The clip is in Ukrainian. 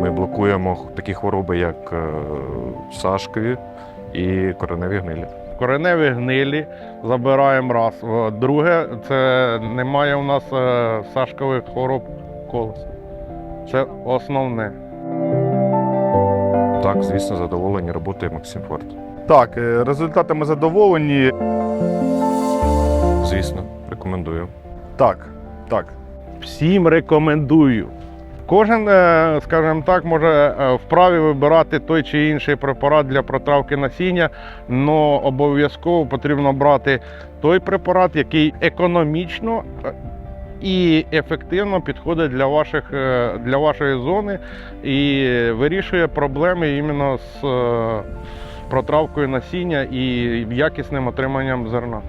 Ми блокуємо такі хвороби, як е, сашкові і кореневі гнилі. Кореневі гнилі забираємо раз. Друге, це немає у нас е, сашкових хвороб колеса. Це основне. Так, звісно, задоволені роботою Максим Форт. Так, е, результатами задоволені. Звісно, рекомендую. Так, так. Всім рекомендую. Кожен, е, скажімо так, може е, вправі вибирати той чи інший препарат для протравки насіння, але обов'язково потрібно брати той препарат, який економічно е, і ефективно підходить для, ваших, для вашої зони і вирішує проблеми іменно з протравкою насіння і якісним отриманням зерна.